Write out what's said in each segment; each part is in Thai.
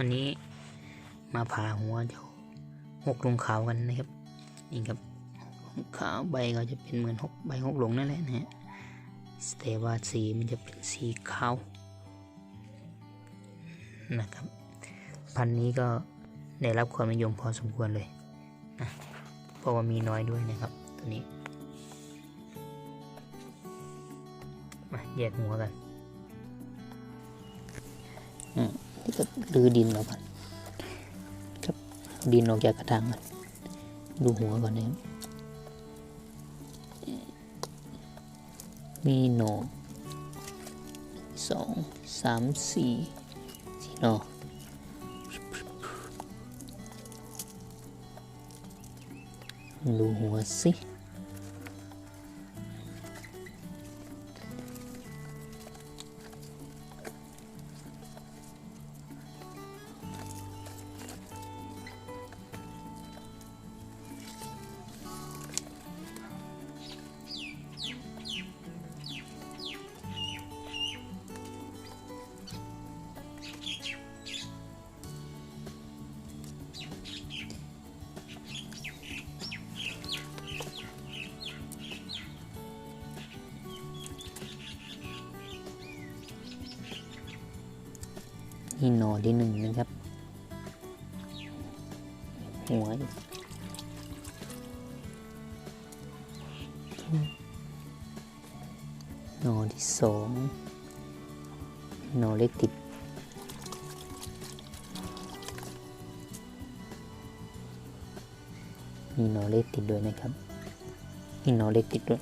วันนี้มาผ่าหัวเจ้าหกลงขาวกันนะครับนี่ครับหกขาวใบก็จะเป็นเหมือนหกใบหกหลงนั่นแหละนะฮะแต่ว่าสีมันจะเป็นสีขาวนะครับ พันนี้ก็ได้รับความนิยมพอสมควรเลยนะเพราะว่ามีน้อยด้วยนะครับตัวนี้มาแยกหัวกัน ลื้อดินออกมาครับดินออกจากกระถางมันดูหัวก่อนนะครับมีหนอสองสามสี่สี่หนอดูหัวสิ นี่หนอที่หนึ่งนะครับ หัวหนอที่สองหนอเล็กติดมีหนอเล็กติดด้วยนะครับมีหนอเล็กติดด้วย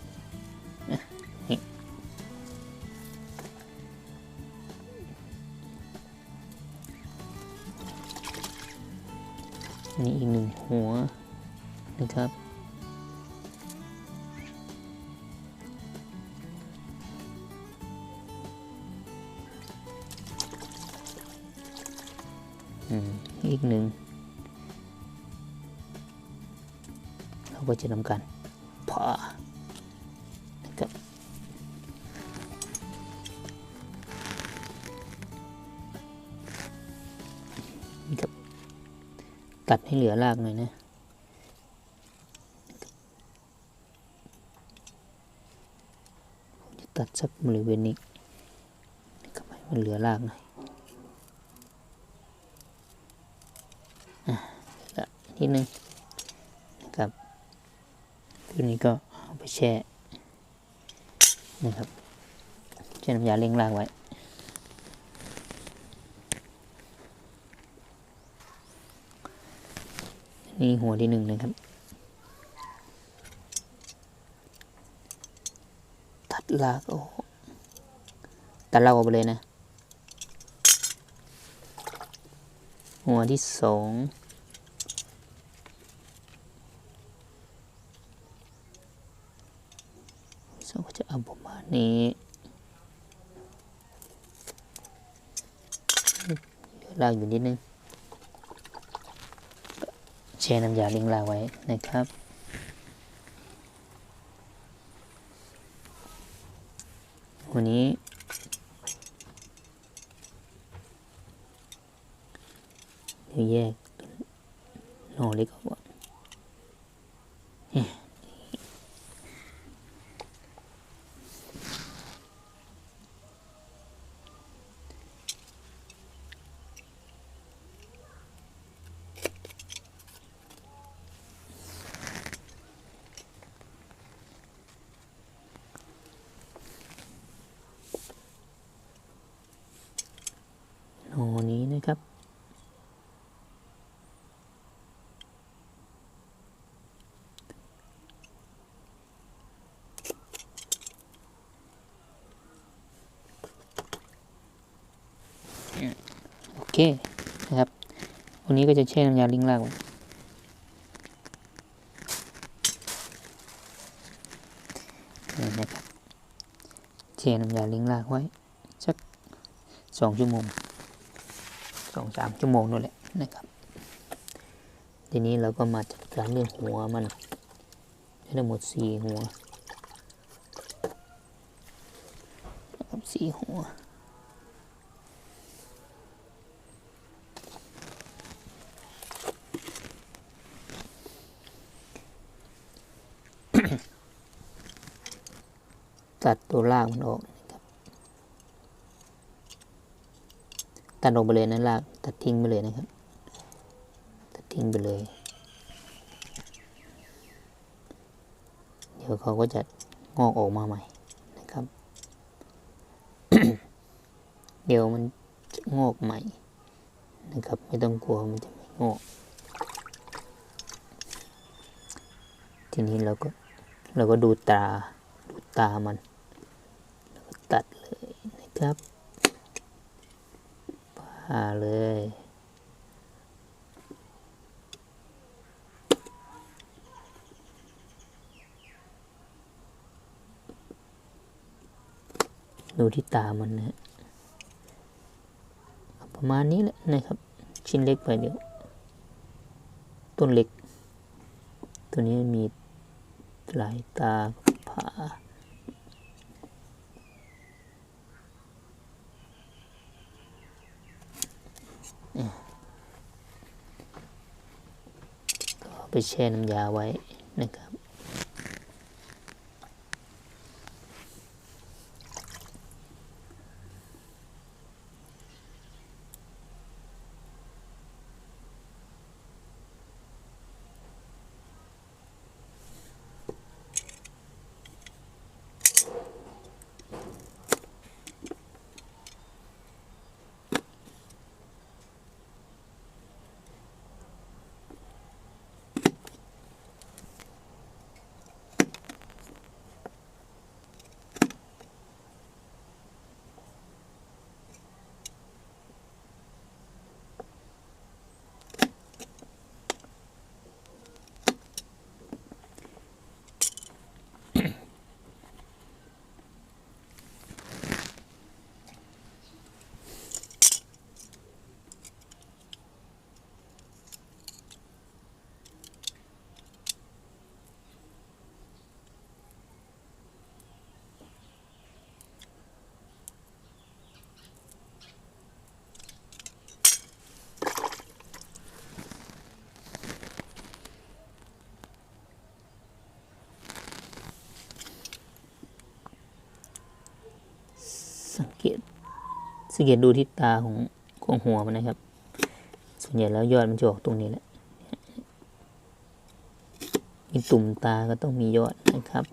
นี่อีกหนึ่งหัวนะครับอืมอีกหนึ่ง เราก็จะทำการผ่า ตัดให้เหลือรากหน่อยนะจะตัดสักบริเวณนี้นะครับให้มันเหลือรากหน่อยอะเหลือนิดนึงนะครับตัวนี้ก็เอาไปแช่นะครับแช่น้ำยาเล้งรากไว้ นี่หัวที่หนึ่งนะครับ ตัดลากโอ้ตัดลากออกไปเลยนะ หัวที่สองสองก็จะเอาประมาณนี้ลากอยู่นิดนึง ช่น้ำยาลิงลาไว้นะครับ วันนี้เดี๋ยวแยกนอเล็กออกก่อนเนี่ยหนอนี้นะครับ โอ เคนะครับ วันนี้ก็จะแช่น้ำยาลิงลากไว้นะครับแช่น้ำยาลิงลากไว้สักสองชั่วโมงสองสามชั่วโมงนั่นแหละนะครับ ทีนี้เราก็มาจัดการเรื่องหัวมันได้ทั้งหมดสี่หัวสี่หัว ตัดตัวล่างมันออกนะครับตัดออกไปเลยนะล่างตัดทิ้งไปเลยนะครับ ตัดทิ้งไปเลย เดี๋ยวเขาก็จะงอกออกมาใหม่นะครับ เดี๋ยวมันจะงอกใหม่นะครับ ไม่ต้องกลัวมันจะไม่งอกทีนี้เราก็เราก็ดูตา ดูตามัน ตัดเลยนะครับผ่าเลย ดูที่ตามันนะประมาณนี้แหละนะครับ ชิ้นเล็กไปเดี๋ยว ต้นเล็ก ตัวนี้มีหลายตาผ่าเนี่ย ก็ไปแช่น้ำยาไว้นะครับ สังเกตสังเกตดูที่ตาของของหัวมันนะครับ ส่วนใหญ่แล้วยอดมันจะออกตรงนี้แหละมีตุ่มตาก็ต้องมียอดนะครับ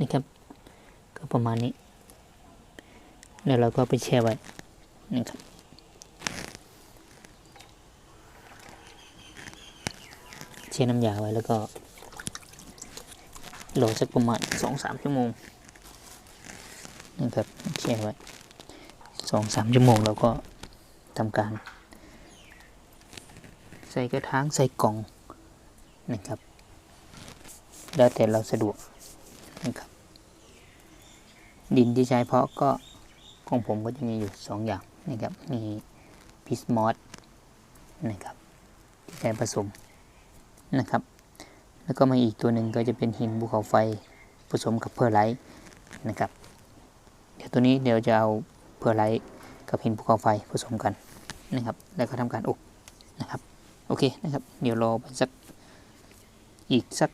นะครับ ก็ประมาณนี้ แล้วเราก็ไปแช่ไว้นะครับแช่น้ำยาไว้แล้วก็รอสักประมาณสองสามชั่วโมงนะครับแช่ไว้สองสามชั่วโมงเราก็ทำการ ใส่กระถางใส่กล่องนะครับ แล้วแต่เราสะดวก นะครับ ดินที่ใช้เพาะก็ของผมก็จะมีอยู่สองอย่างนะครับ มีพิสมอสนะครับที่ใช้ผสมนะครับ แล้วก็มาอีกตัวหนึ่งก็จะเป็นหินภูเขาไฟผสมกับเพอร์ไลท์นะครับ เดี๋ยวตัวนี้เดี๋ยวจะเอาเพอร์ไลท์กับหินภูเขาไฟผสมกันนะครับ แล้วก็ทำการอบนะครับ โอเคนะครับ เดี๋ยวรอไปสักอีกสัก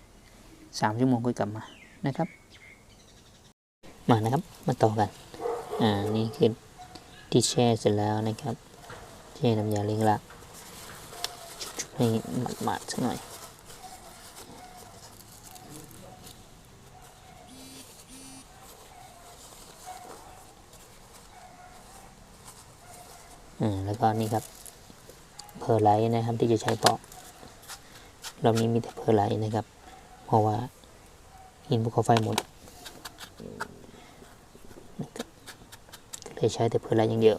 สามชั่วโมงค่อยกลับมา นะครับ มานะครับมาต่อกัน อ่า นี่คือที่แช่เสร็จแล้วนะครับแช่น้ำยาเล้งละให้หมาดๆสักหน่อยอืมแล้วก็นี่ครับเพอร์ไลท์นะครับที่จะใช้ปอกรอบนี้มีแต่เพอร์ไลท์นะครับ เพราะว่า หินภูเขาไฟหมดก็เลยใช้แต่เพอร์ไลท์อย่างเดียว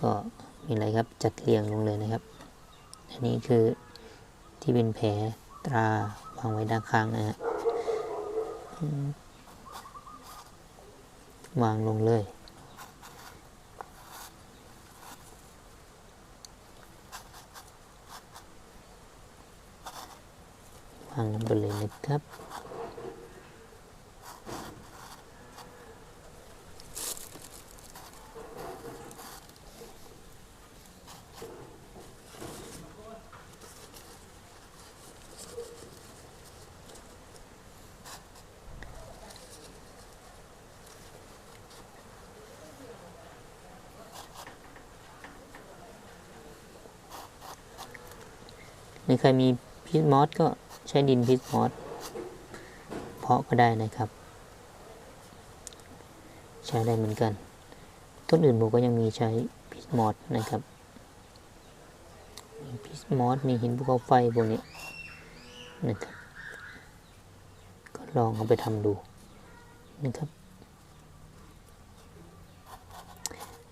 ก็มีอะไรครับจัดเรียงลงเลยนะครับ อันนี้คือที่เป็นแผลตราวางไว้ด้านข้างนะฮะวางลงเลย วางลงไปเลยนะครับหรือใครมีพิษมอสก็ ใช้ดินพิษมอสเพาะก็ได้นะครับ ใช้ได้เหมือนกัน ต้นอื่นผมก็ยังมีใช้พิษมอสนะครับมีพิษมอสมีหินภูเขาไฟพวกนี้นะครับก็ลองเอาไปทำดูนะครับ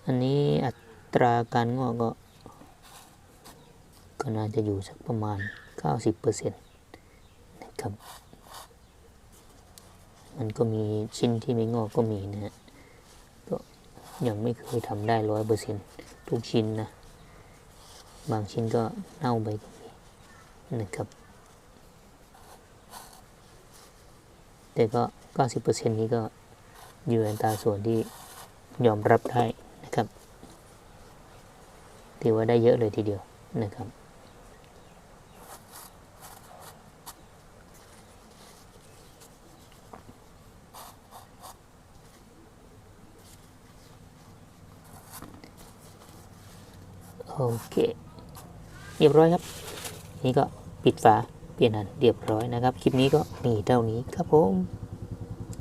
อันนี้อัตราการงอกก็ ก็น่าจะอยู่สักประมาณ 90%นะ ครับ มันก็มีชิ้นที่ไม่งอกก็มีนะฮะก็ยังไม่เคยทำได้ร้อยเปอร์เซ็นทุกชิ้นนะ บางชิ้นก็เน่าไปก็มีนะครับ แต่ก็ 90%นี้ก็อยู่ในตาส่วนที่ยอมรับได้นะครับถือว่าได้เยอะเลยทีเดียวนะครับ เคเรียบร้อยครับ นี่ก็ปิดฝาเปลี่ยนอันเรียบร้อยนะครับ คลิปนี้ก็มีเท่านี้ครับผม